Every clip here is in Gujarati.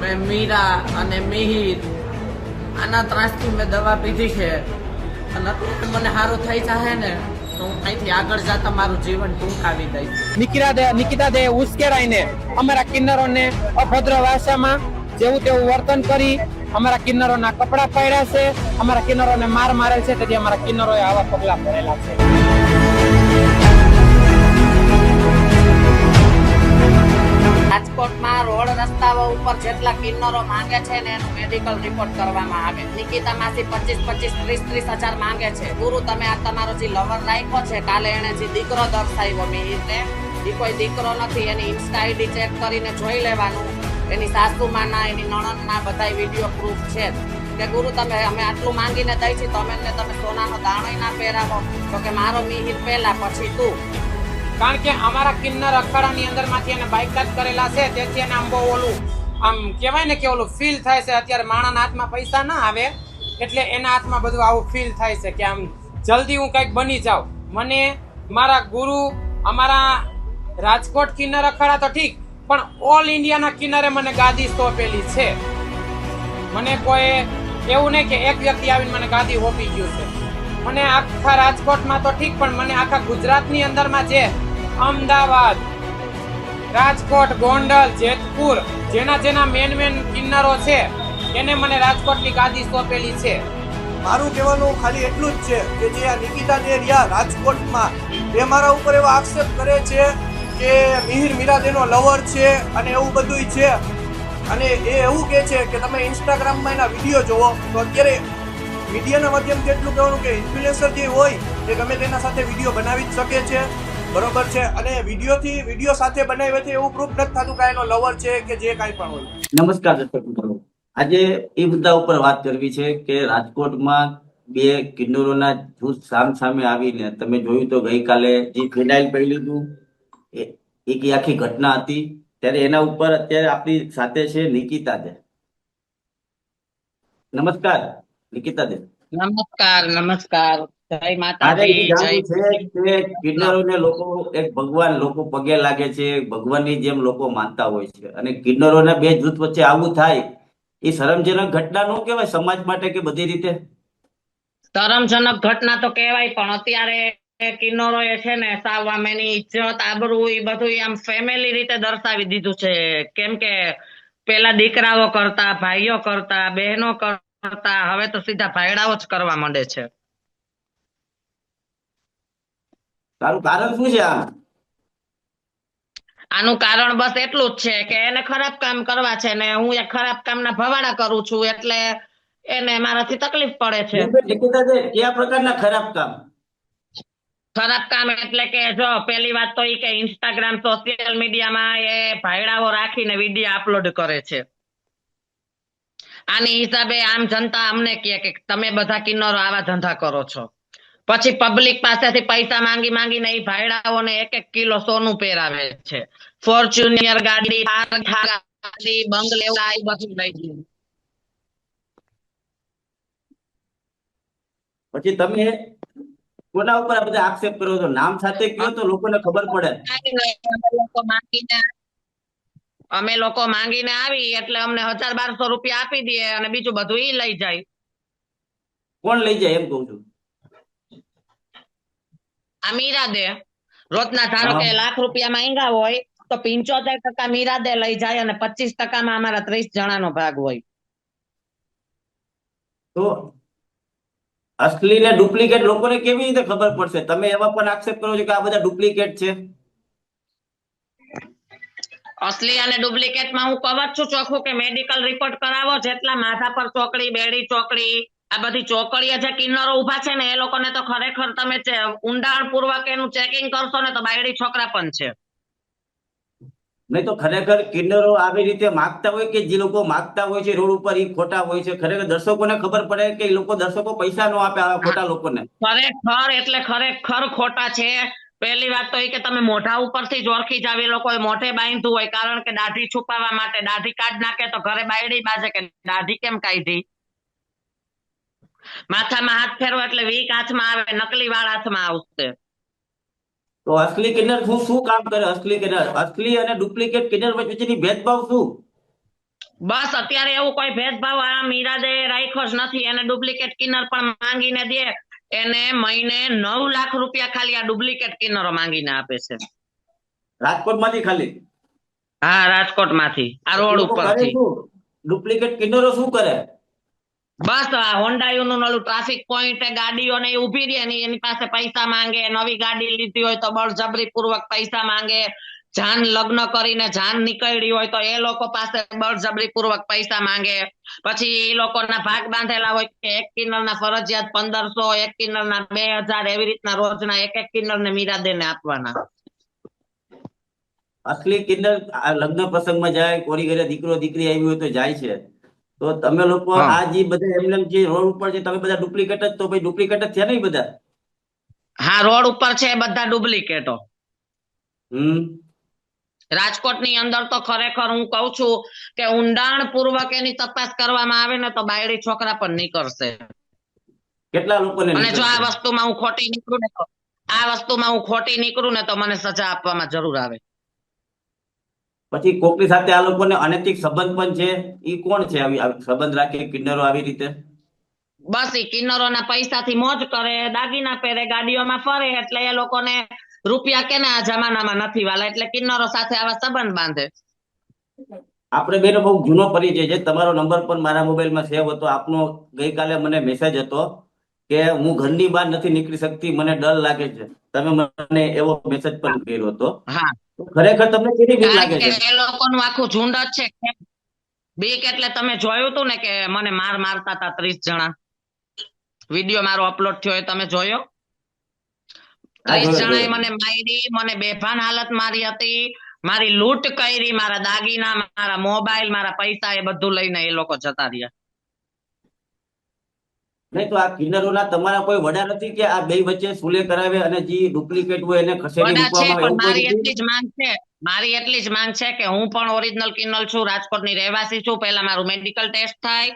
મેં મીરા અને મિહિર આના ત્રાસથી મેં દવા પીધી છે. અને મને સારું થઈ જાય ને દે નિકિતા દે ઉશ્કેરાઈને અમારા કિન્નરોને અભદ્ર ભાષામાં જેવું તેવું વર્તન કરી અમારા કિન્નરોના કપડા પાડ્યા છે. અમારા કિન્નરોને માર મારેલ છે. તેથી અમારા કિન્નરોએ આવા પગલા ભરેલા છે. રાજકોટમાં રોડ રસ્તાઓ ઉપર જેટલા કિન્નરો માંગે છે ને એનું મેડિકલ રિપોર્ટ કરવામાં આવે. નિકિતા માસી પચીસ પચીસ ત્રીસ ત્રીસ હજાર માંગે છે. ગુરુ, તમે આ તમારો જે લવર રાખ્યો છે, કાલે એને જે દીકરો દર્શાવ્યો મિહિરને એ કોઈ દીકરો નથી, એની ઇન્સ્ટા આઈડી ચેક કરીને જોઈ લેવાનું. એની સાસુમાના, એની નણંદના બધા વીડિયો પ્રૂફ છે. કે ગુરુ, તમે અમે આટલું માંગીને દઈ છીએ તમે તમે સોનાનો દાણો ના પહેરાવો. તો કે મારો મિહિર પહેલા, પછી તું. કારણ કે અમારા કિન્નર અખાડાની અંદરમાંથી એને બાયકાટ કરેલા છે, તેથી એને આમ બહુ ઓલું, આમ કહેવાય ને કે ઓલું ફીલ થાય છે. અત્યારે માણાના હાથમાં પૈસા ના આવે, એટલે એના હાથમાં બધું આવું ફીલ થાય છે કે આમ જલ્દી હું કંઈક બની જાઉં. મને મારા ગુરુ, અમારા રાજકોટ કિન્નર અખાડા તો ઠીક, પણ ઓલ ઇન્ડિયાના કિન્નરે મને ગાદી સોંપેલી છે. મને કોઈ એવું નહીં કે એક વ્યક્તિ આવીને મને ગાદી હોપી ગયું છે. મને આખા રાજકોટમાં તો ઠીક, પણ મને આખા ગુજરાતની અંદરમાં જે અમદાવાદ, રાજકોટ, ગોંડલ, જેતપુર, જેના જેના મેન મેન કિન્નરો છે, એને મને રાજકોટની ગાદી સોંપેલી છે. મારું કહેવાનું ખાલી એટલું જ છે કે જે આ નિકિતા જે રહ્યા રાજકોટમાં, એ મારા ઉપર એવો આક્ષેપ કરે છે કે મિહિર મીરાદેનો લવર છે અને એવું બધુંય છે. અને એ એવું કહે છે કે તમે ઇન્સ્ટાગ્રામમાં એના વીડિયો જોવો તો અત્યારે મીડિયાના માધ્યમથી એટલું કહેવાનું કે ઇન્ફ્લુએન્સર જે હોય, એ ગમે તેના સાથે વીડિયો બનાવી જ શકે છે. બરોબર છે? અને વિડીયોથી વીડિયો સાથે બનાવ્યો એવું પ્રૂફ નથી થતું કે એનો લવર છે કે જે કાંઈ પણ હોય. નમસ્કાર દર્શક મિત્રો. આજે એ મુદ્દા ઉપર વાત કરવી છે કે રાજકોટમાં બે કિન્નરોના જૂથ સામ સામે આવીને, તમે જોયું તો ગઈકાલે જે ફિનાઇલ પી લીધું એક આખી ઘટના હતી. ત્યારે એના ઉપર અત્યારે આપણી સાથે છે નિકિતા દે. નમસ્કાર. નિકિતા દે નમસ્કાર નમસ્કાર. જય માતાજી જય જાણવું છે કે કિન્નરોને લોકો એક ભગવાન લોકો પગે લાગે છે ભગવાનની જેમ લોકો માનતા હોય છે. અને કિન્નરોના બે જૂથ વચ્ચે આવું થાય એ શરમજનક ઘટના નો કહેવાય સમાજ માટે કે બધી રીતે? શરમજનક ઘટના તો કહેવાય પણ અત્યારે કિન્નરો એ છે ને સાવ આમ ઇજ્જત આબરૂ એ બધું આમ ફેમિલી રીતે દર્શાવી દીધું છે. કેમ કે પેલા દીકરાઓ કરતા ભાઈઓ કરતા બહેનો કરતા હવે તો સીધા ભાઈડાઓ જ કરવા માંડે છે. તારું કારણ શું છે આ આનું કારણ બસ એટલું જ છે કે એને ખરાબ કામ કરવા છે ને હું એ ખરાબ કામના ભવાડા કરું છું એટલે એને મારાથી તકલીફ પડે છે. કયા પ્રકારના ખરાબ કામ? ખરાબ કામ એટલે કે જો પેલી વાત તો એ કે ઇન્સ્ટાગ્રામ સોશિયલ મીડિયામાં એ ભાઈડાઓ રાખીને વીડિયો અપલોડ કરે છે. આની હિસાબે આમ જનતા અમને કહે કે તમે બધા કિન્નરો આવા ધંધા કરો છો. પછી પબ્લિક પાસેથી પૈસા માંગી માંગીને એ ભાઈડાઓને એક એક કિલો સોનું પહેરાવે છે. ફોર્ચ્યુનિયર ગાડી ગાડી બંગલે બધું લઈ ગયું પછી તમે કોના ઉપર બધા આક્ષેપ કર્યો છો? નામ સાથે કયો તો લોકોને ખબર પડે. લોકો માંગીને અમે લોકો માંગીને આવી એટલે અમને હજાર બારસો રૂપિયા આપી દે અને બીજું બધું ઈ લઈ જાય. કોણ લઈ જાય એમ કઉ છું? આ મીરા દે. રોજના ધારો કે લાખ રૂપિયા માંગ્યા હોય તો પિંચોતેર ટકા મીરા દે લઈ જાય અને પચીસ ટકામાં અમારા ત્રીસ જણાનો ભાગ હોય. તો અસલી ને ડુપ્લિકેટ લોકોને કેવી રીતે ખબર પડશે? તમે એવા પણ આક્ષેપ કરો છો કે આ બધા ડુપ્લિકેટ છે? અસલી અને ડુપ્લિકેટમાં હું કવર છું ચોખ્ખું કે મેડિકલ રિપોર્ટ કરાવો જેટલા માથા પર ચોકડી બેડી ચોકડી આ બધી ચોકડીએ જે કિન્નરો ઊભા છે ને એ લોકોને તો ખરેખર તમે ઊંડાણ પૂર્વક એનું ચેકિંગ કરશો ને તો બાયડી છોકરા પણ છે. નહીં તો ખરેખર કિન્નરો આવી રીતે માગતા હોય કે જે લોકો માગતા હોય છે રોડ ઉપર એ ખોટા હોય છે ખરેખર દર્શકોને ખબર પડે કે એ લોકો દર્શકો પૈસા નો આપે આવા ખોટા લોકોને. ખરેખર એટલે ખરેખર ખોટા છે. પહેલી વાત તો એ કે તમે મોઢા ઉપરથી જ ઓળખી જાવ એ લોકોએ મોઢે બાંધ્યું હોય કારણ કે દાઢી છુપાવવા માટે દાઢી કાઢ નાખે તો ઘરે બાયડી બાજે કે દાઢી કેમ કાઢી? માથામાં હાથ ફેરવો એટલે વીક હાથમાં આવે નકલી વાળ હાથમાં આવશે. તો અસલી કિન્નર શું શું કામ કરે અસલી કિન્નર? અસલી અને ડુપ્લિકેટ કિન્નર વચ્ચેની ભેદભાવ શું? બસ અત્યારે એવું કોઈ ભેદભાવ આ મીરાદે રાખ્યો જ નથી એને ડુપ્લિકેટ કિન્નર પણ માંગીને દે. એને મહિને નવ લાખ રૂપિયા ખાલી આ ડુપ્લિકેટ કિન્નરો માંગીને આપે છે. રાજકોટમાંથી ખાલી? હા રાજકોટમાંથી આ રોડ ઉપરથી. ડુપ્લિકેટ કિન્નરો શું કરે? બસ આ હોન્ડાયુ નું ઓલું ટ્રાફિક પોઈન્ટ ગાડીઓ ને ઊભી રહે ને એની પાસે પૈસા માંગે. નવી ગાડી લીધી હોય તો બળજબરી પૂર્વક પૈસા માંગે. જાન લગ્ન કરીને જાન નીકળી હોય તો એ લોકો પાસે બળજબરી પૂર્વક પૈસા માંગે. પછી એ લોકોના ભાગ બાંધેલા હોય કે એક કિન્નર ના ફરજિયાત પંદરસો એક કિન્નર ના બે હજાર એવી રીતના રોજના એક એક કિન્નર ને મીરાદે ને આપવાના. અસલી કિન્નર આ લગ્ન પ્રસંગમાં જાય કોરી ઘરે દીકરો દીકરી આવી હોય તો જાય છે. તો તમે લોકો આ જે બધા એમને જે રોડ ઉપર છે તમે બધા ડુપ્લિકેટ જ તો ભાઈ ડુપ્લિકેટ જ થયા ને બધા? હા રોડ ઉપર છે એ બધા ડુપ્લિકેટો. હમ. રાજકોટની અંદર તો ખરેખર હું કઉ છું કે ઊંડાણ પૂર્વક એની તપાસ કરવામાં આવે ને તો બાયડી છોકરા પણ નીકળશે. કેટલા લોકોને અને જો આ વસ્તુમાં હું ખોટી નીકળું ને તો આ વસ્તુમાં હું ખોટી નીકળું ને તો મને સજા આપવામાં જરૂર આવે. પછી કોકની સાથે આ લોકોને અનૈતિક સંબંધ પણ છે? ઈ કોણ છે આવી આવી સંબંધ રાખે? કિન્નરો આવી રીતે? બસ એ કિન્નરોના પૈસાથી મોજ કરે દાગીના પહેરે ગાડીઓમાં ફરે એટલે એ લોકોને રૂપિયા કેના આ જમાનામાં નથી વાલા એટલે કિન્નરો સાથે આવા સંબંધ બાંધે. આપણે બેનો બહુ જૂનો પરિચય છે. તમારો નંબર પણ મારા મોબાઈલમાં સેવ હતો. આપનો ગઈકાલે મને મેસેજ હતો કે હું ઘરની બહાર નથી નીકળી શકતી મને ડર લાગે છે. તમે મને એવો મેસેજ પણ કર્યો હતો. હા. ખરેખર તમને કેવી બીક લાગે છે? એ લોકોનું આખું ઝુંડ જ છે. બીક એટલે તમે જોયું તું ને કે મને માર મારતા હતા ત્રીસ જણા. વીડિયો મારો અપલોડ થયો એ તમે જોયો? ત્રીસ જણાએ મને મારી મને બેભાન હાલત મારી હતી. મારી લૂંટ કરી મારા દાગીના મારા મોબાઈલ મારા પૈસા એ બધું લઈને એ લોકો જતા રહ્યા. નહીં તો આ કિન્નરોના તમારા કોઈ વડા નથી કે આ બે વચ્ચે સુલે કરાવે અને જે ડુપ્લિકેટ હોય એને ખસેડી મૂકવામાં મારી એટલી જ માંગ છે. મારી એટલી જ માંગ છે કે હું પણ ઓરિજિનલ કિન્નલ છું રાજકોટની રહેવાસી છું. પહેલા મારું મેડિકલ ટેસ્ટ થાય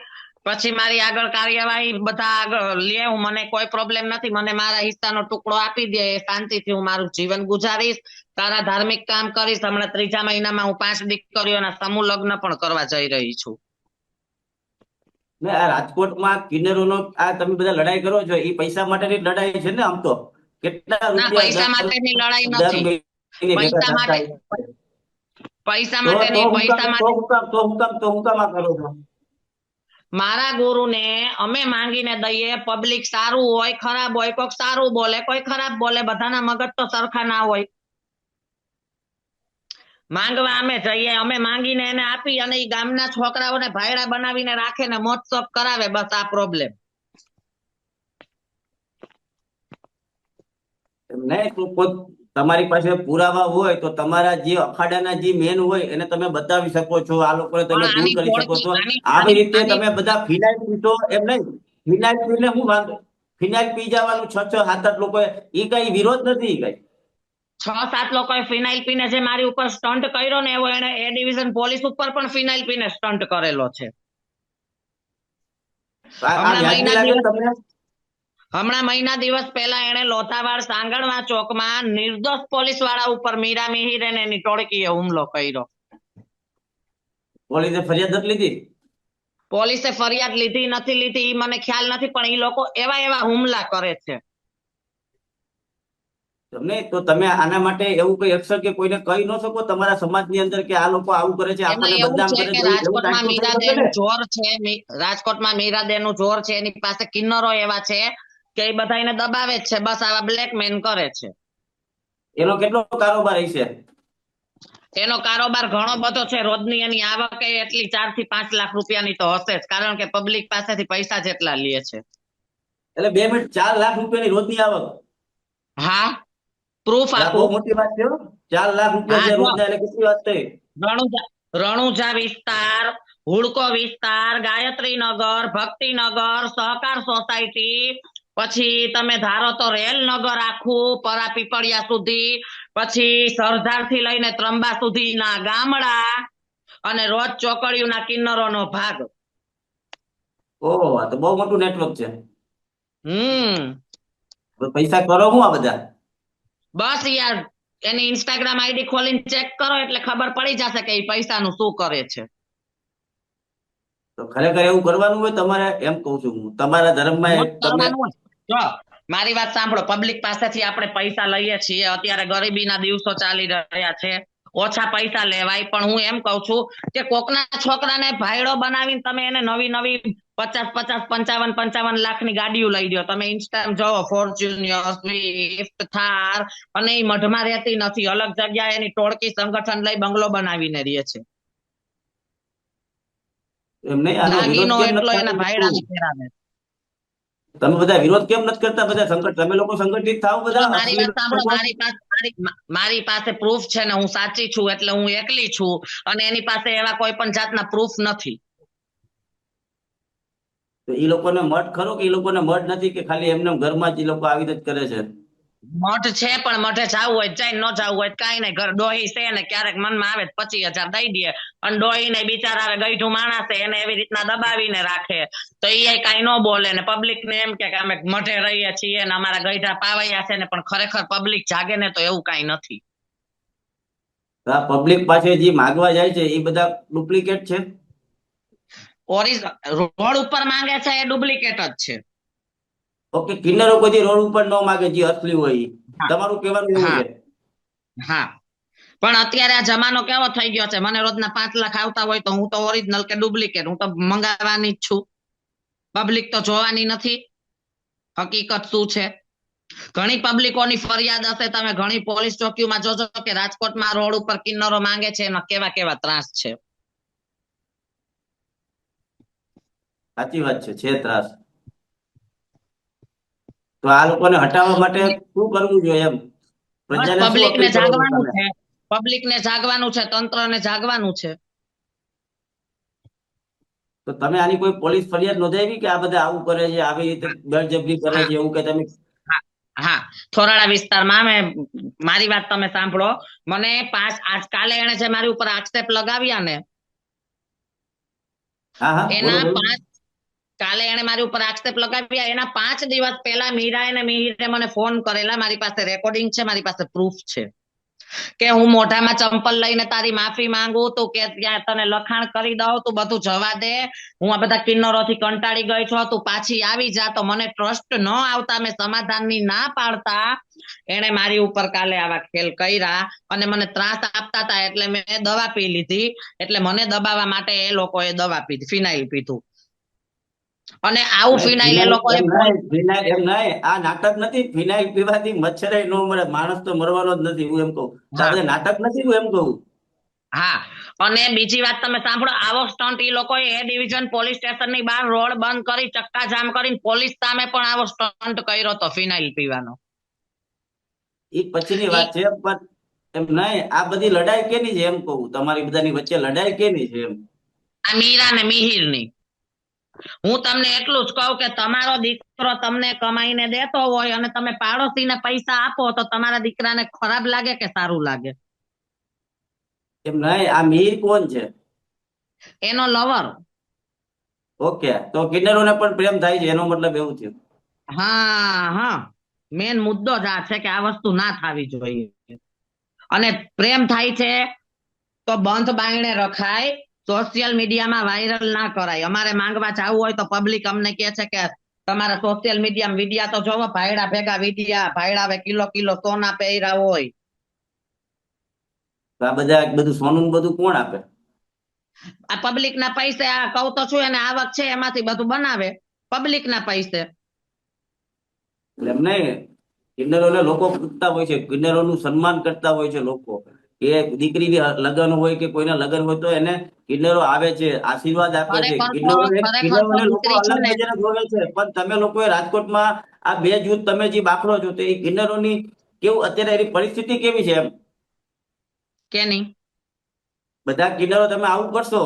પછી મારી આગળ કાર્યવાહી બધા આગળ લે હું મને કોઈ પ્રોબ્લેમ નથી મને મારા હિસ્સાનો ટુકડો આપી દે શાંતિથી હું મારું જીવન ગુજારીશ તારા ધાર્મિક કામ કરીશ. હમણાં ત્રીજા મહિનામાં હું પાંચ દીકરીઓના સમૂહ લગ્ન પણ કરવા જઈ રહી છું. રાજકોટમાં કિન્નરોનો આ તમે બધા લડાઈ કરો છો એ પૈસા માટેની લડાઈ છે ને આમ તો? કેટલા પૈસા માટેની લડાઈ નથી. પૈસા માટે- પૈસા તો- માટે નહીં પૈસા માટે તો હું કામ- તો હું કામ- તો હું કામ આ કરો છો. મારા ગુરુને અમે માંગીને દઈએ પબ્લિક સારું હોય, ખરાબ હોય કોઈક સારું બોલે, કોઈ ખરાબ બોલે, બધાના મગજ તો સરખા ના હોય. માંગવા અમે જઈએ, અમે માંગીને એને આપી અને ઈ ગામના છોકરાઓને ભાયડા બનાવીને રાખે ને મોજશોખ કરાવે, બસ આ પ્રોબ્લેમ નહીં તમારી પાસે પુરાવા હોય તો તમારા જે અખાડાના જે મેન હોય એને તમે બતાવી શકો છો. આ લોકોને તમે દૂર કરી શકો છો. આવી રીતે તમે બધા ફિનાઇલ પીશો એમ નહીં. ફિનાઇલ પીને હું વાંધો ફિનાઇલ પી જવાનું છ છ સાત આઠ લોકો એ કઈ વિરોધ નથી કઈ. છ સાત લોકોએ ફિનાઇલ પીને જે મારી ઉપર સ્ટન્ટ કર્યો ને એવો એને એ ડિવિઝન પોલીસ ઉપર પણ ફિનાઇલ પીને સ્ટન્ટ કરેલો છે. તમને? હમણાં મહિના દિવસ પહેલા એને લોથાવાડ સાંગણવા ચોકમાં નિર્દોષ પોલીસવાળા ઉપર મીરા મિહિર અને એની ટોળકીએ હુમલો કર્યો. પોલીસે ફરિયાદ નથી લીધી? પોલીસે ફરિયાદ લીધી નથી લીધી મને ખ્યાલ નથી પણ એ લોકો એવા એવા હુમલા કરે છે. તમને તો તમે આના માટે એવું કઈ અક્ષર કે કોઈને કહી ન શકો તમારા સમાજની અંદર કે આ લોકો આવું કરે છે આપણને બદનામ કરે છે રાજકોટમાં મીરાદેનું જોર છે રાજકોટમાં મીરાદેનું જોર છે એની પાસે કિન્નરો એવા છે કે એ બધાને દબાવે જ છે. બસ આવા બ્લેકમેન કરે છે. એનો કેટલો કારોબાર છે એનો કારોબાર ઘણો બધો છે. રોજની એની આવક એટલી ચારથી પાંચ લાખ રૂપિયાની તો હશે જ. કારણ કે પબ્લિક પાસેથી પૈસા જેટલા લે છે. એટલે બે મિનિટ ચાર લાખ રૂપિયાની રોજની આવક? હા. પ્રૂફ આપો. મોટી વાત છે ચાર લાખ રૂપિયા છે રોજના એટલે કેટલી વાત થઈ? રણુજા રણુજા વિસ્તાર હુડકો વિસ્તાર ગાયત્રી નગર ભક્તિનગર સહકાર સોસાયટી પછી તમે ધારો તો રેલનગર આખું પરા પીપળિયા સુધી પછી સરદારથી લઈને ત્રંબા સુધીના ગામડા અને રોજ ચોકડીઓના કિન્નરોનો ભાગ. ઓહો આ તો બહુ મોટું નેટવર્ક છે. હમ. પૈસા કરો હું આ બધા? બસ યાર એની ઇન્સ્ટાગ્રામ આઈડી ખોલીને ચેક કરો એટલે ખબર પડી જશે કે એ પૈસાનું શું કરે છે. તો ખરેખર એવું કરવાનું હોય તમારે એમ કહું છું હું તમારા ધર્મમાં જો મારી વાત સાંભળો પબ્લિક પાસેથી આપણે પૈસા લઈએ છીએ અત્યારે ગરીબીના દિવસો ચાલી રહ્યા છે ઓછા પૈસા લેવાય પણ હું એમ કઉ છું કે કોકના છોકરાને ભાઈડો બનાવીને તમે એને નવી નવી પચાસ પચાસ પંચાવન પંચાવન લાખની ગાડીઓ લઈ દો તમે ઇન્સ્ટા જોવો ફોર્ચ્યુનિયર સ્વિફ્ટ થાર અને એ મઢમાં રહેતી નથી. અલગ જગ્યાએ એની ટોળકી સંગઠન લઈ બંગલો બનાવીને રહે છે. એમ નહીં આનો દાગીનો એટલો નથી એના? ભાઈડાને ફેરાવે તમે બધા વિરોધ કેમ નથી કરતા? બધા સંગઠન તમે લોકો સંગઠિત થાવ બધા? મારી વાત સાંભળો મારી પાસે મારી- પાસે પ્રૂફ છે ને હું સાચી છું એટલે હું એકલી છું અને એની પાસે એવા કોઈ પણ જાતના પ્રૂફ નથી. તો એ લોકોને મઠ ખરો કે એ લોકોને મઠ નથી કે ખાલી એમને ઘરમાં જ એ લોકો આવી જ કરે છે? મઠ છે પણ મઠે જવું હોય જાય ન જવું હોય કઈ નઈ ઘર ડોહી છે ને ક્યારેક મનમાં આવે પચીસ હજાર દઈ દે. અને ડોહી ને બિચારા ગઈઢું માણસ એને એવી રીતના દબાવીને રાખે. તો એ કઈ ન બોલે ને પબ્લિક ને એમ કે અમે મઠે રહીએ છીએ ને અમારા ગઈઢા પાવાયા છે ને પણ ખરેખર પબ્લિક જાગે ને તો એવું કઈ નથી. પબ્લિક પાસે જે માગવા જાય છે એ બધા ડુપ્લિકેટ છે? ઓરિજિનલ રોડ ઉપર માંગે છે એ ડુપ્લિકેટ જ છે. ઓકે કિન્નરો કોઈ રોડ ઉપર ન માગે જે અસલી હોય તમારું કહેવાનું એવું છે. હા. પણ અત્યારે આ જમાનો કેવો થઈ ગયો છે? મને રોજના પાંચ લાખ આવતા હોય તો હું તો ઓરિજિનલ કે ડુપ્લિકેટ હું તો મંગાવવાની જ છું. પબ્લિક તો જોવાની નથી. હકીકત શું છે? ઘણી પબ્લિકોની ફરિયાદ હશે તમે ઘણી પોલીસ ચોકીઓમાં જોજો કે રાજકોટમાં રોડ ઉપર કિન્નરો માંગે છે એમાં કેવા કેવા ત્રાસ છે. સાચી વાત છે છે ત્રાસ. તો આ લોકોને હટાવવા માટે શું કરવું જોઈએ એમ? પ્રજાને શું પબ્લિક ને અપીલ કરો છો જાગવાનું છે. પબ્લિકને જાગવાનું છે તંત્રને જાગવાનું છે. તો તમે આની કોઈ પોલીસ ફરિયાદ નોંધાવી કે આ બધા આવું કરે છે આવી રીતે ગળજબરી કરે છે એવું કે તમે? હા થોરાળા વિસ્તારમાં મેં મારી વાત તમે સાંભળો. મને પાંચ આજ કાલે એને જે મારી ઉપર આક્ષેપ લગાવ્યા ને એના. પાંચ કાલે એને મારી ઉપર આક્ષેપ લગાવ્યા. એના પાંચ દિવસ પહેલા મીરા અને મિહિરે મને ફોન કરેલા. મારી પાસે રેકોર્ડિંગ છે, મારી પાસે પ્રૂફ છે. કે હું મોઢામાં ચંપલ લઈને તારી માફી માંગુ તું, કે ત્યાં તને લખાણ કરી દઉં, તું બધું જવા દે. હું આ બધા કિન્નરોથી કંટાળી ગઈ છું. તું પાછી આવી જા, તો મને ટ્રસ્ટ ન આવતા. મેં સમાધાનની ના પાડતા. એને મારી ઉપર કાલે આવા ખેલ કર્યા અને મને ત્રાસ આપતા હતા. એટલે મેં દવા પી લીધી. એટલે મને દબાવવા માટે એ લોકોએ દવા પીધી, ફિનાઇલ પીધું. અને આવું ફિનાઇલ એ લોકો ફિનાઇલ એમ નહીં આ નાટક નથી. ફિનાઇલ પીવાથી મચ્છરે ન મરે. માણસ તો મરવાનો જ નથી હું એમ કહું. બધા નાટક નથી હું એમ કહું. હા. અને બીજી વાત તમે સાંભળો આવો સ્ટન્ટ એ લોકો એ ડિવિઝન પોલીસ સ્ટેશનની બહાર રોડ બંધ કરી ચક્કા જામ કરીને પોલીસ સામે પણ આવો સ્ટન્ટ કર્યો તો ફિનાઇલ પીવાનો. એ પછીની વાત છે પણ એમ નહીં. આ બધી લડાઈ કેની છે એમ કહું. તમારી બધાની વચ્ચે લડાઈ કેની છે એમ? આ મીરા ને મિહિરની હું તમને એટલું જ કહું કે તમારો દીકરો તમને કમાઈને દેતો હોય અને તમે પાડોશીને પૈસા આપો તો તમારા દીકરાને ખરાબ લાગે કે સારું લાગે? એમ નહીં આ મીર કોણ છે? એનો લવર. ઓકે તો કિન્નરોને પણ પ્રેમ થાય છે એનો મતલબ એવું થયું હા હા. મેન મુદ્દો જ આ છે કે આ વસ્તુ ના થવી જોઈએ. અને પ્રેમ થાય છે તો બંધ બાંગણે રખાય સોશિયલ મીડિયામાં વાયરલ ના કરાય. અમારે માંગવા જવું હોય તો પબ્લિક અમને કહે છે કે તમારા સોશિયલ મીડિયામાં વિડિયા તો જોવો ભાયડા ભેગા વિડિયા ભાયડા કિલો કિલો સોના પહેર્યા હોય. આ બધા બધું સોનું બધું કોણ આપે? આ પબ્લિક ના પૈસે આ કહું તો છું એને આવક છે એમાંથી બધું બનાવે. પબ્લિક ના પૈસે. એમને એમ કિન્નરોને લોકો પૂછતા હોય છે કિન્નરોનું સન્માન કરતા હોય છે લોકો. કે દીકરીની લગ્ન હોય કે કોઈના લગ્ન હોય તો એને કિન્નરો આવે છે આશીર્વાદ આપે છે. કિન્નરોને ખરેખર તો કિન્નરોને લોકો અલગ નજરે જોવે છે. પણ તમે લોકોએ રાજકોટમાં આ બે જૂથ તમે જે બાખડો છો તો એ કિન્નરોની કેવું અત્યારે એની પરિસ્થિતિ કેવી છે એમ? કે નહીં? બધા કિન્નરો તમે આવું કરશો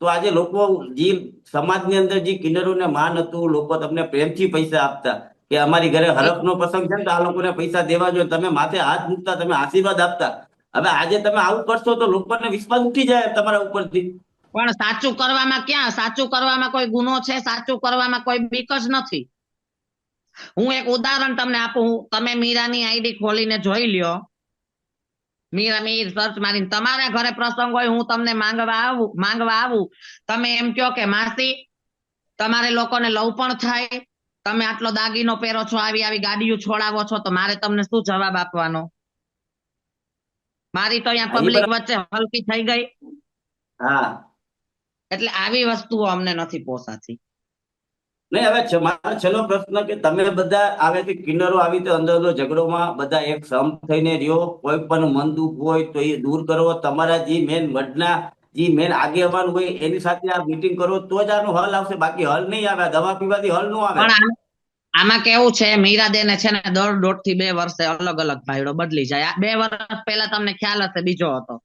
તો આજે લોકો જે સમાજની અંદર જે કિન્નરોને માન હતું લોકો તમને પ્રેમથી પૈસા આપતા કે અમારી ઘરે હરખનો પ્રસંગ છે ને તો આ લોકોને પૈસા દેવા જોઈએ. તમે માથે હાથ મૂકતા તમે આશીર્વાદ આપતા. હવે આજે તમે આવું કરશો તો લોકોને વિશ્વાસ ઉઠી જાય તમારા ઉપરથી. પણ સાચું કરવામાં ક્યાં? સાચું કરવામાં કોઈ ગુનો છે? સાચું કરવામાં કોઈ બીક જ નથી. હું એક ઉદાહરણ તમને આપું. તમે મીરાની આઈડી ખોલીને જોઈ લ્યો. મીરા મીર સર્ચ મારીને. તમારા ઘરે પ્રસંગ હોય, હું તમને માંગવા આવું માંગવા આવું. તમે એમ કહો કે, માસી, તમારે લોકોને લવ પણ થાય. તમે આટલો દાગીનો પહેરો છો, આવી આવી ગાડીઓ છોડાવો છો, તો મારે તમને શું જવાબ આપવાનો? મારી તો અહીંયા પબ્લિક વચ્ચે હલકી થઈ ગઈ. હા. એટલે આવી વસ્તુઓ અમને નથી પોસાતી. નહીં હવે મારો છેલ્લો પ્રશ્ન કે તમે બધા આવે કે કિન્નરો આવી રીતે અંદર અંદર ઝઘડોમાં બધા એક સમ થઈને રહ્યો? કોઈ પણ મન દુઃખ હોય તો એ દૂર કરો. તમારા જે મેન વડના જે મેન આગેવાન હોય એની સાથે આ મીટિંગ કરો. તો જ આનો હલ આવશે. બાકી હલ નહીં આવે. દવા પીવાથી હલ નો આવે. પણ આમ- કેવું છે મીરાદેને છે ને દર દોઢથી બે વર્ષે અલગ અલગ ભાઈડો બદલી જાય. બે વર્ષ પહેલા તમને ખ્યાલ હશે બીજો હતો.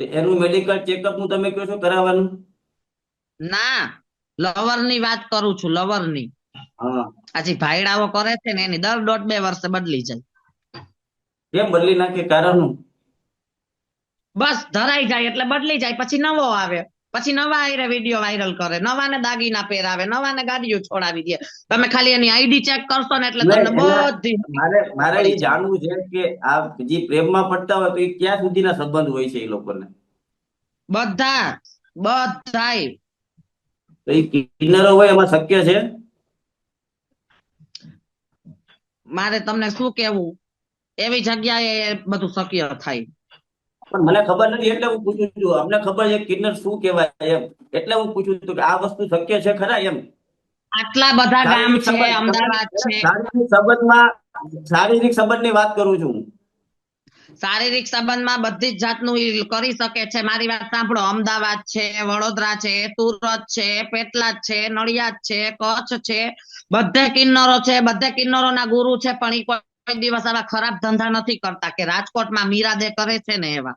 એનું મેડિકલ ચેકઅપનું તમે કહો છો કરાવવાનું? ના લવરની વાત કરું છું લવરની આજી ભાઈડાઓ કરે છે ને એની દર દોઢ બે વર્ષે બદલી જાય. કેમ બદલી નાખે કારણ બસ ધરાઈ જાય એટલે બદલી જાય પછી નવો આવે. પછી નવા આયરે વીડિયો વાયરલ કરે. નવાને દાગીના પહેરાવે નવાને ગાડીઓ છોડાવી દે. તમે ખાલી એની આઈડી ચેક કરશો ને એટલે તમને બધી મારે મારે એ જાણવું છે કે આ જે પ્રેમમાં પડતા હોય તો એ ક્યાં સુધીના સંબંધ હોય છે એ લોકોને? બધા બધાય. તો એ કિન્નરો હોય એમાં શક્ય છે? મારે તમને શું કેવું એવી જગ્યાએ બધું શક્ય થાય. પણ મને ખબર નથી એટલે હું પૂછું છું અમને ખબર છે કિન્નર શું કહેવાય એમ. એટલે હું પૂછું છું કે આ વસ્તુ શક્ય છે ખરા એમ? આટલા બધા ગામ છે અમદાવાદ છે. શારીરિક સંબંધમાં શારીરિક સંબંધની વાત કરું છું શારીરિક સંબંધમાં બધી જ જાતનું કરી શકે છે. મારી વાત સાંભળો. અમદાવાદ છે વડોદરા છે સુરત છે પેટલાદ છે નડિયાદ છે કચ્છ છે. બધે કિન્નરો છે બધે કિન્નરોના ગુરુ છે પણ એ કોઈ દિવસ આવા ખરાબ ધંધા નથી કરતા કે રાજકોટમાં મીરાદે કરે છે ને એવા.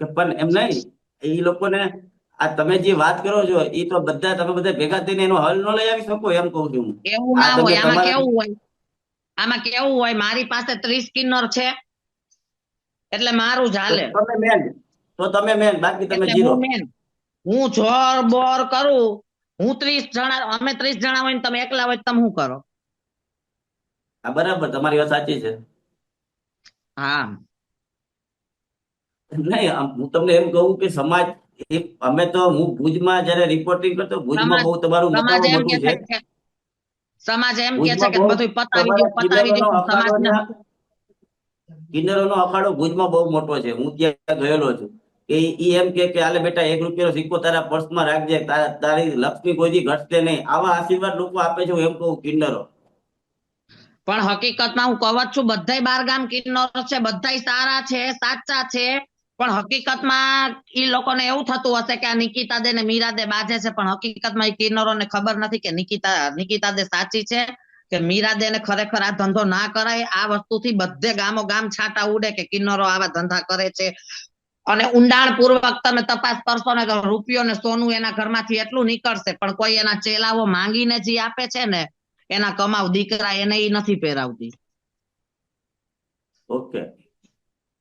કે પણ એમ નહીં એ લોકોને આ તમે જે વાત કરો છો એ તો બધા તમે બધા ભેગા થઈને એનો હલ ન લઈ આવી શકો એમ કહું છું હું. એવું ના હોય આમાં કેવું હોય? આમાં કેવું હોય? મારી પાસે ત્રીસ કિન્નર છે એટલે મારું ચાલે તમે મેન તો તમે મેન બાકી તમે જીરો હું જોર બોર કરું હું ત્રીસ જણા અમે ત્રીસ જણા હોય ને તમે એકલા હોય તમે શું કરો? હા બરાબર તમારી વાત સાચી છે. હા. નહીં હું તમને એમ કહું કે સમાજ અમે તો હું ભુજમાં જયારે રિપોર્ટિંગ કરતો ભુજમાં બહુ તમારું સમાજ એમ કે મોટું છે. કે સમાજ એમ કે છે કે બધું પતાવી દો પતાવી દો કિન્નરોનો સમાજ અખાડો ત્યાં- કિન્નરોનો અખાડો ભુજમાં બહુ મોટો છે. હું ત્યાં ગયેલો છું. કે ઈ એમ કે કે આલે બેટા એક રૂપિયાનો સિક્કો તારા પર્સમાં રાખજે. તારી લક્ષ્મી કોઈ ઘટશે નહીં. આવા આશીર્વાદ લોકો આપે છે હું એમ કહું કિન્નરો. પણ હકીકતમાં હું કહું છું બાર બારગામ કિન્નરો છે બધા સારા છે સાચા છે. પણ હકીકતમાં ઈ લોકોને એવું થતું હશે કે આ નિકિતા દે ને મીરા દે બાજે છે, પણ હકીકતમાં એ કિન્નરોને ખબર નથી કે નિકિતા નિકિતા દે સાચી છે કે મીરા દે ને ખરેખર આ ધંધો ના કરાય? આ વસ્તુથી બધે ગામો ગામ છાટા ઉડે કે કિન્નરો આવા ધંધા કરે છે? અને ઉંડાણ પૂર્વક તમે તપાસ કરશો ને તો રૂપિયો ને સોનું એના ઘરમાંથી એટલું નીકળશે, પણ કોઈ એના ચેલાઓ માંગીને જે આપે છે ને, એના કમાવ દીકરા એને એ નથી પહેરાવતી. ઓકે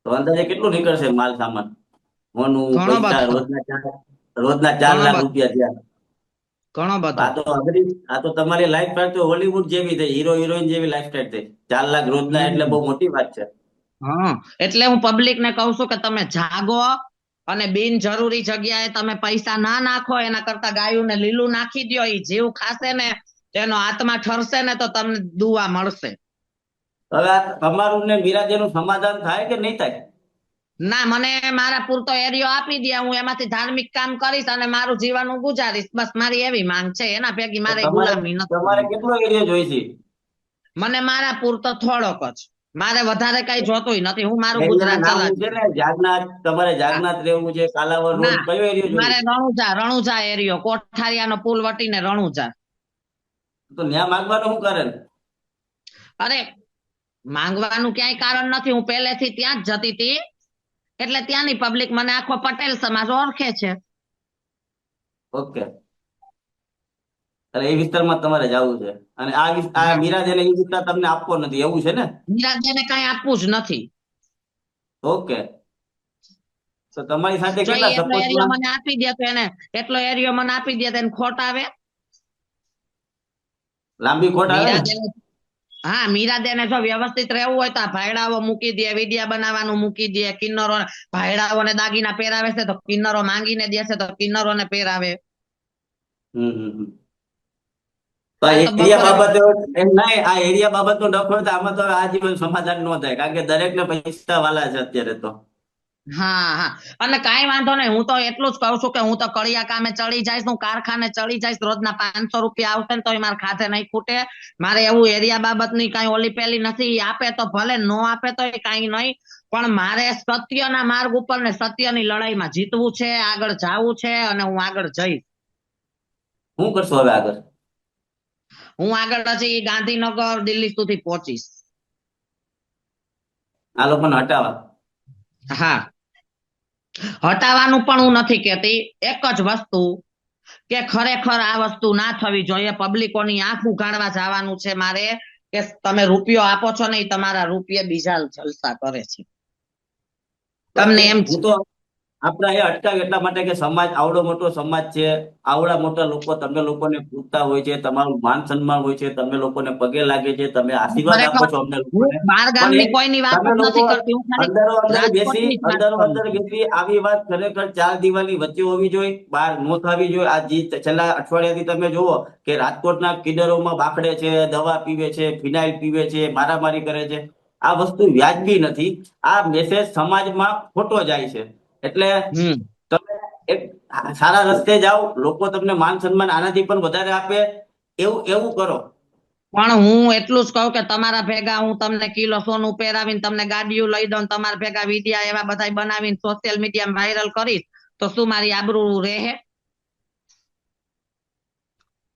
તો અંદાજે કેટલું નીકળશે માલ સામાન? મોનું પૈસા રોજના ચાર રોજના ચાર લાખ રૂપિયા થયા. ઘણો બધો. આ તો અઘરી આ તો તમારી લાઈફ સ્ટાઈલ તો હોલીવુડ જેવી થઈ હીરો હિરોઈન જેવી લાઈફ સ્ટાઈલ થઈ. ચાર લાખ રોજના એટલે બહુ મોટી વાત છે. હા એટલે હું પબ્લિક ને કહું છું કે તમે જાગો અને બિનજરૂરી જગ્યાએ તમે પૈસા ના નાખો એના કરતા ગાયું ને લીલું નાખી દો એ જીવ ખાશે ને તેનો આત્મા ઠરશે ને તો તમને દુવા મળશે. હવે તમારું ને મીરાજેનું સમાધાન થાય કે નહીં થાય? ના મને મારા પૂરતો એરિયો આપી દે હું એમાંથી ધાર્મિક કામ કરીશ અને મારું જીવન હું ગુજારીશ. બસ મારી એવી માંગ છે એના ભેગી મારે ગુલામી નથી. તમારે કેટલો એરિયો જોઈશે મને મારા પૂરતો થોડોક જ. મારે વધારે કઈ જોતું નથી હું મારું ગુજરાત ને જાગનાથ તમારે જાગનાથ રહેવું છે કાલાવર રોડ કયો એરિયો મારે રણુજા રણુજા એરિયો કોઠારિયાનો પુલ વટીને રણુજા. તો ન્યા માંગવાનું શું કરે અરે માંગવાનું ક્યાંય કારણ નથી. હું પહેલેથી ત્યાં જ જતી હતી. એટલે ત્યાંની પબ્લિક મને આખો પટેલ સમાજ ઓળખે છે. ઓકે. એટલે એ વિસ્તારમાં તમારે જવું છે. અને આ આ મીરાજને એ વિસ્તાર તમને આપવો નથી. એવું છે ને? મીરાજેને કઈ આપવું જ નથી. ઓકે. તો તમારી સાથે કેટલા સપોર્ટ મને આપી દે તો એને એટલો એરિયો મને આપી દે તો એને ખોટ આવે. લાંબી ખોટ આવે હા મીરાદેને જો વ્યવસ્થિત રહેવું હોય તો આ ભાયડાઓ મૂકી દે વિડિયા બનાવવાનું મૂકી દે કિન્નરો ભાયડાઓને દાગીના પહેરાવે છે તો કિન્નરો માંગીને દેશે તો કિન્નરોને પહેરાવે. એરિયા બાબતે એમ નહીં આ એરિયા બાબતનો ડખો આમાં તો આજીવન સમાધાન ન થાય કારણ કે દરેકને પૈસા વાલા છે અત્યારે તો. હા હા. અને કાંઈ વાંધો નહીં હું તો એટલું જ કહું છું કે હું તો કડિયા કામે ચડી જઈશ હું કારખાને ચડી જઈશ રોજના પાંચસો રૂપિયા આવશે ને તો મારે ખાતે નહીં ખૂટે. મારે એવું એરિયા બાબતની કાંઈ ઓલી પેલી નથી આપે તો ભલે નો આપે તો કાંઈ નહીં. પણ મારે સત્યના માર્ગ ઉપર ને સત્યની લડાઈમાં જીતવું છે આગળ જાવું છે અને હું આગળ જઈશ. હું કરશું હવે આગળ? હું આગળ હજી ગાંધીનગર દિલ્હી સુધી પહોંચીશ. આ લોકોને હટાવા હા. હટાવવાનું પણ હું નથી કેતી એક જ વસ્તુ કે ખરેખર આ વસ્તુ ના થવી જોઈએ. પબ્લિકોની આંખ ઉઘાડવા જવાનું છે મારે કે તમે રૂપિયો આપો છો ને તમારા રૂપિયે બીજા જલસા કરે છે. તમને એમ તો આપણે અહીંયા અટકાવ એટલા માટે કે સમાજ આવડો મોટો સમાજ છે. આવડા મોટા લોકો તમે લોકોને પૂછતા હોય છે તમારું માન સન્માન હોય છે તમે લોકોને પગે લાગે છે તમે આશીર્વાદ આપો છો અમને અંદરો અંદર બેસી આવી વાત ખરેખર ચાર દિવાલની વચ્ચે હોવી જોઈએ બહાર નો થવી જોઈએ. આ જે છેલ્લા અઠવાડિયાથી તમે જુઓ કે રાજકોટના કિડરોમાં બાકડે છે દવા પીવે છે ફિનાઇલ પીવે છે મારામારી કરે છે. આ વસ્તુ વ્યાજબી નથી. આ મેસેજ સમાજમાં ખોટો જાય છે. એટલે તમે એક સારા રસ્તે જાઓ લોકો તમને માન સન્માન આનાથી પણ વધારે આપે એવું એવું કરો. પણ હું એટલું જ કહું કે તમારા ભેગા હું તમને કિલો સોનું પહેરાવીને તમને ગાડીઓ લઈ દઉં તમારા ભેગા વિડિયા એવા બધા બનાવીને સોશિયલ મીડિયામાં વાયરલ કરીશ તો શું મારી આબરૂ રહે?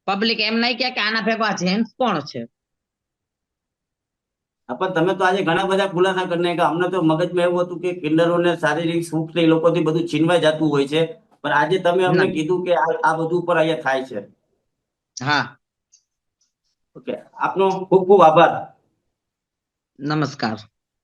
પબ્લિક એમ નહીં કે આના ભેગા જેન્ટ્સ કોણ છે? પણ તમે તો આજે ઘણા બધા ખુલાસા કરીને કે અમને તો મગજમાં એવું હતું કે કિન્નરોને શારીરિક સુખ ને એ લોકોથી બધું છીનવાઈ જતું હોય છે. પણ આજે તમે અમને કીધું કે આ આ બધું ઉપર અહીંયા થાય છે. હા. ઓકે. આપનો ખૂબ ખૂબ આભાર. નમસ્કાર.